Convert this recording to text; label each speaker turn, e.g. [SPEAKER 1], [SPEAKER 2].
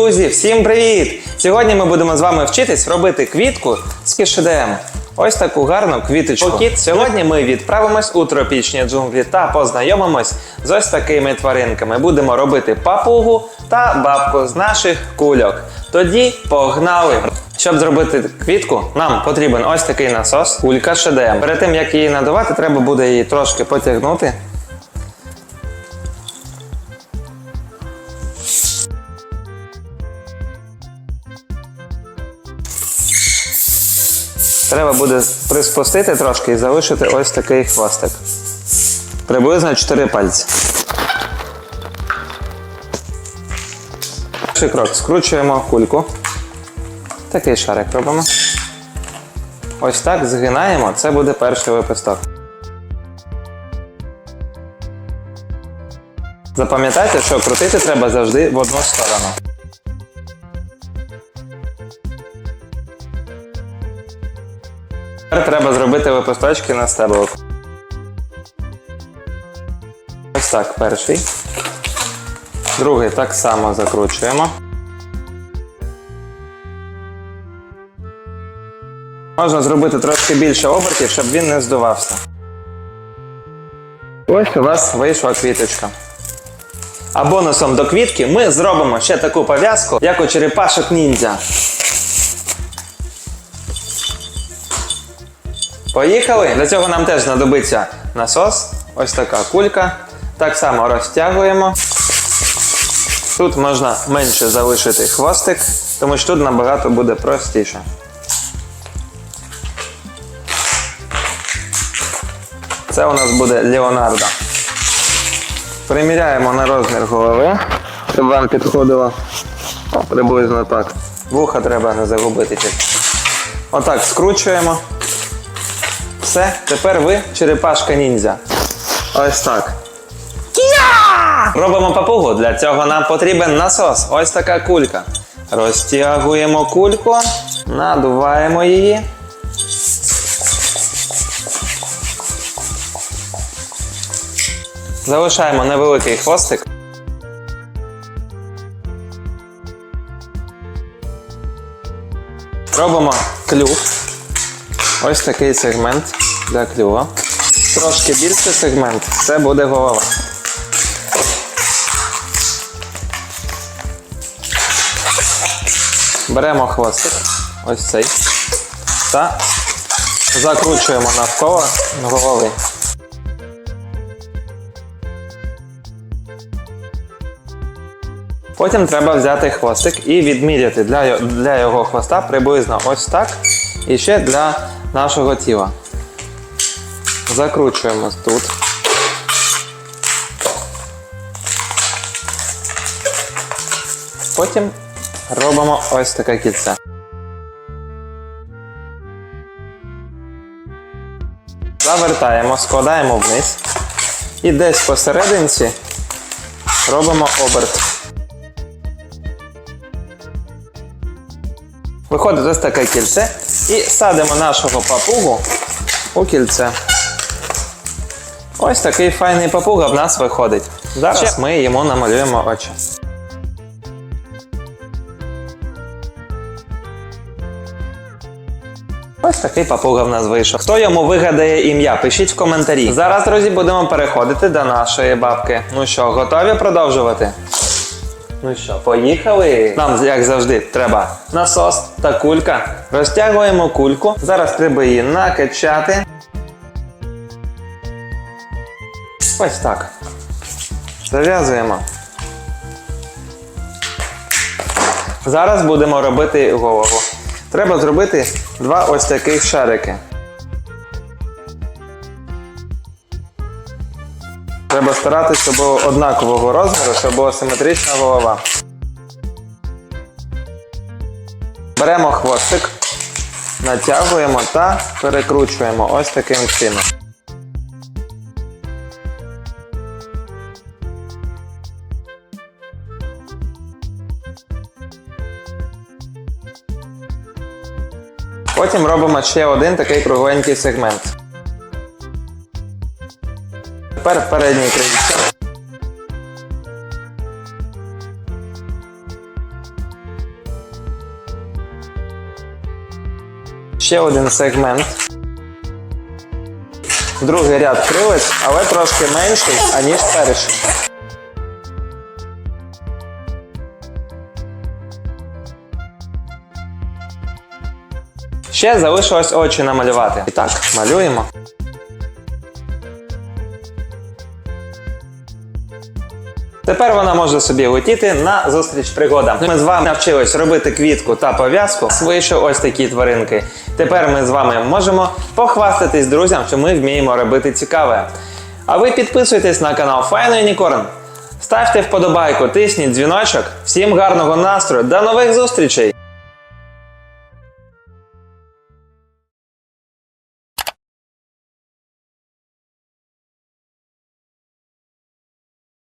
[SPEAKER 1] Друзі, всім привіт! Сьогодні ми будемо з вами вчитись робити квітку з кишедем. Ось таку гарну квіточку. Окіт, сьогодні ми відправимось у тропічні джунглі та познайомимось з ось такими тваринками. Будемо робити папугу та бабку з наших кульок. Тоді погнали! Щоб зробити квітку, нам потрібен ось такий насос, кулька ШДМ. Перед тим як її надувати, треба буде її трошки потягнути. Треба буде приспустити трошки і залишити ось такий хвостик. Приблизно 4 пальці. Перший крок. Скручуємо кульку. Такий шарик робимо. Ось так згинаємо. Це буде перший випусток. Запам'ятайте, що крутити треба завжди в одну сторону. Тепер треба зробити випусточки на стеблок. Ось так, перший. Другий так само закручуємо. Можна зробити трошки більше обертів, щоб він не здувався. Ось у вас вийшла квіточка. А бонусом до квітки ми зробимо ще таку пов'язку, як у черепашок ніндзя. Поїхали! Для цього нам теж знадобиться насос, ось така кулька. Так само розтягуємо. Тут можна менше залишити хвостик, тому що тут набагато буде простіше. Це у нас буде Леонардо. Приміряємо на розмір голови, щоб вам підходило приблизно так. Вуха треба не загубити. Отак скручуємо. Все, тепер ви черепашка ніндзя. Ось так. Робимо папугу. Для цього нам потрібен насос. Ось така кулька. Розтягуємо кульку, надуваємо її. Залишаємо невеликий хвостик. Робимо клюв. Ось такий сегмент для клюва. Трошки більший сегмент це буде голова. Беремо хвостик, ось цей, та закручуємо навколо голови. Потім треба взяти хвостик і відміряти для, для його хвоста приблизно ось так. І ще для нашого тіла. Закручуємо тут. Потім робимо ось таке кільце. Завертаємо, складаємо вниз. І десь посерединці робимо оберт. Виходить ось таке кільце і садимо нашого папугу у кільце. Ось такий файний папуга в нас виходить. Зараз ми йому намалюємо очі. Ось такий папуга в нас вийшов. Хто йому вигадає ім'я? Пишіть в коментарі. Зараз, друзі, будемо переходити до нашої бабки. Ну що, готові продовжувати? Ну що, поїхали? Нам, як завжди, треба насос та кулька. Розтягуємо кульку. Зараз треба її накачати. Ось так. Зав'язуємо. Зараз будемо робити голову. Треба зробити два ось таких шарики. Треба старатися, щоб однакового розміру, щоб була симетрична голова. Беремо хвостик, натягуємо та перекручуємо ось таким чином. Потім робимо ще один такий кругленький сегмент. Тепер передній край. Ще один сегмент. Другий ряд крилець, але трошки менший, аніж перший. Ще залишилось очі намалювати. І так, малюємо. Тепер вона може собі летіти на зустріч пригодам. Ми з вами навчились робити квітку та пов'язку. Вийшли ось такі тваринки. Тепер ми з вами можемо похвастатись друзям, що ми вміємо робити цікаве. А ви підписуйтесь на канал Файно Юнікорн. Ставте вподобайку, тисніть дзвіночок. Всім гарного настрою, до нових зустрічей!